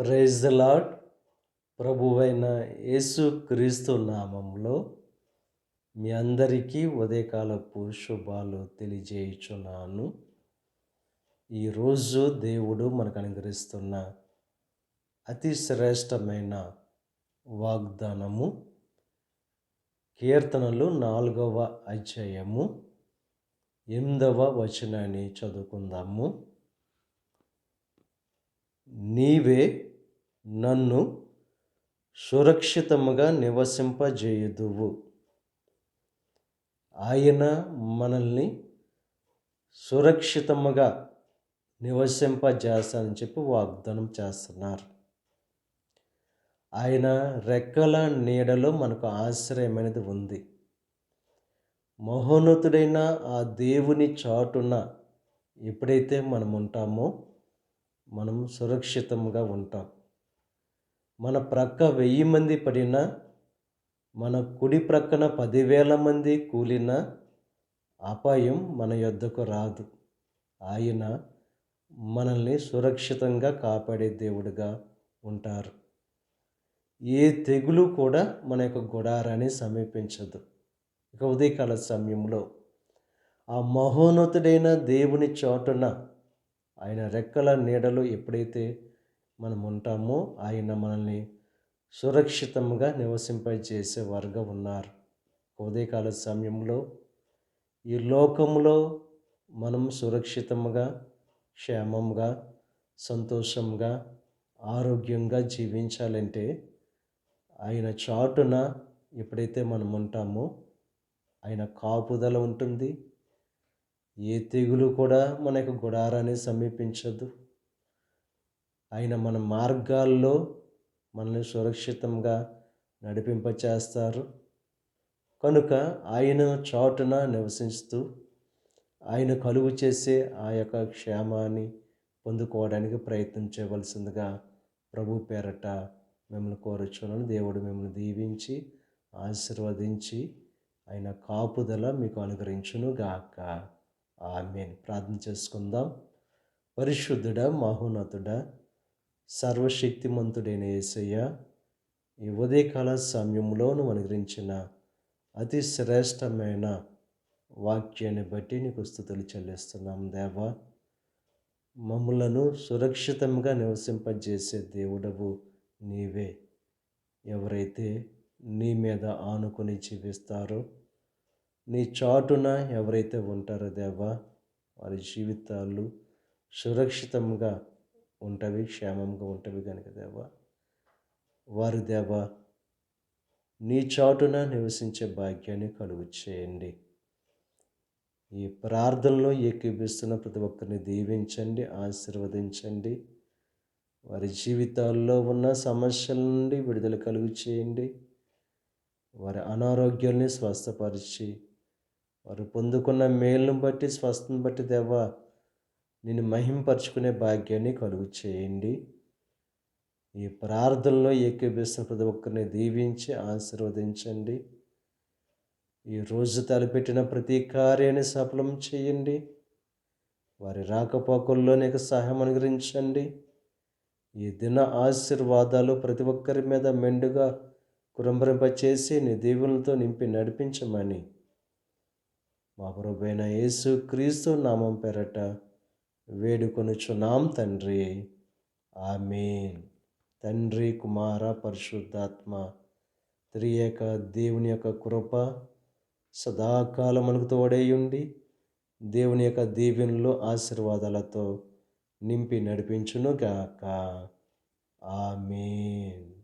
Praise lord ప్రభువైన యేసు క్రీస్తు నామంలో మీ అందరికీ ఉదయకాలపు శుభాలు తెలియజేయుచున్నాను. ఈరోజు దేవుడు మనకు అనుగ్రహిస్తున్న అతి శ్రేష్టమైన వాగ్దానము కీర్తనలు నాలుగవ అధ్యాయము ఎనిమిదవ వచనాన్ని చదువుకుందాము. నీవే నన్ను సురక్షితముగా నివసింపజేయుదువు. ఆయన మనల్ని సురక్షితముగా నివసింపజేస్తానని చెప్పి వాగ్దానం చేస్తున్నారు. ఆయన రెక్కల నీడలో మనకు ఆశ్రయమైనది ఉంది. మహోన్నతుడైన ఆ దేవుని చాటున ఎప్పుడైతే మనం ఉంటామో మనం సురక్షితంగా ఉంటాం. మన ప్రక్క వెయ్యి మంది పడినా మన కుడి ప్రక్కన పదివేల మంది కూలిన అపాయం మన యొద్దకు రాదు. ఆయన మనల్ని సురక్షితంగా కాపాడే దేవుడిగా ఉంటారు. ఏ తెగులు కూడా మన యొక్క గుడారాన్ని సమీపించదు. ఇక ఉదయకాల సమయంలో ఆ మహోన్నతుడైన దేవుని చోటున ఆయన రెక్కల నీడలు ఎప్పుడైతే మనం ఉంటామో ఆయన మనల్ని సురక్షితంగా నివసింపజేసే వారుగా ఉన్నారు ఉదయకాల సమయంలో ఈ లోకంలో మనం సురక్షితంగా క్షేమంగా సంతోషంగా ఆరోగ్యంగా జీవించాలంటే ఆయన చాటున ఎప్పుడైతే మనం ఉంటామో ఆయన కాపుదల ఉంటుంది. ఏ తెగులు కూడా మనకు గుడారాన్ని సమీపించదు. ఆయన మన మార్గాల్లో మనల్ని సురక్షితంగా నడిపింపచేస్తారు. కనుక ఆయన చాటున నివసిస్తూ ఆయన కలుగు చేసే ఆ యొక్క క్షేమాన్ని పొందుకోవడానికి ప్రయత్నం చేయవలసిందిగా ప్రభు పేరట మిమ్మల్ని కోరుచున్నాను. దేవుడు మిమ్మల్ని దీవించి ఆశీర్వదించి ఆయన కాపుదల మీకు అనుగ్రహించును గాక ఆమె ప్రార్థన చేసుకుందాం. పరిశుద్ధుడ మహోన్నతుడ సర్వశక్తిమంతుడైన యేసయ్య ఈ ఉదయకాల సమయంలోను అనుగ్రహించిన అతి శ్రేష్టమైన వాక్యాన్ని బట్టి నీకు స్థుతులు చెల్లిస్తున్నాం దేవా. మమ్మలను సురక్షితంగా నివసింపజేసే దేవుడవు నీవే. ఎవరైతే నీ మీద ఆనుకొని జీవిస్తారో నీ చాటున ఎవరైతే ఉంటారో దేవా వారి జీవితాలు సురక్షితంగా ఉంటవి క్షేమంగా ఉంటవి కనుక దేవా. వారి దేవా నీ చాటున నివసించే భాగ్యాన్ని కలుగు చేయండి. ఈ ప్రార్థనలో ఏకీభిస్తున్న ప్రతి ఒక్కరిని దీవించండి ఆశీర్వదించండి. వారి జీవితాల్లో ఉన్న సమస్యల నుండి విడుదల కలుగు చేయండి. వారి అనారోగ్యాల్ని స్వస్థపరిచి వారు పొందుకున్న మేలును బట్టి స్వస్థను బట్టి దేవా నేను మహింపరుచుకునే భాగ్యాన్ని కలుగు చేయండి. ఈ ప్రార్థనలో ఏకీభిస్తున్న ప్రతి ఒక్కరిని దీవించి ఆశీర్వదించండి. ఈ రోజు తలపెట్టిన ప్రతి కార్యాన్ని సఫలం చేయండి. వారి రాకపోకల్లో నీకు సహాయం అనుగ్రహించండి. ఈ దిన ఆశీర్వాదాలు ప్రతి ఒక్కరి మీద మెండుగా కురంభరింపచేసి నీ దీవులతో నింపి నడిపించమని మా ప్రభుైన యేసు క్రీస్తు నామం పెరట వేడుకొనుచున్నాం తండ్రి. ఆమెన్. తండ్రి కుమార పరిశుద్ధాత్మ త్రియేక దేవుని యొక్క కృప సదాకాలం మనకు తోడేయుండి దేవుని యొక్క దీవెనలు ఆశీర్వాదాలతో నింపి నడిపించునుగాక. ఆమెన్.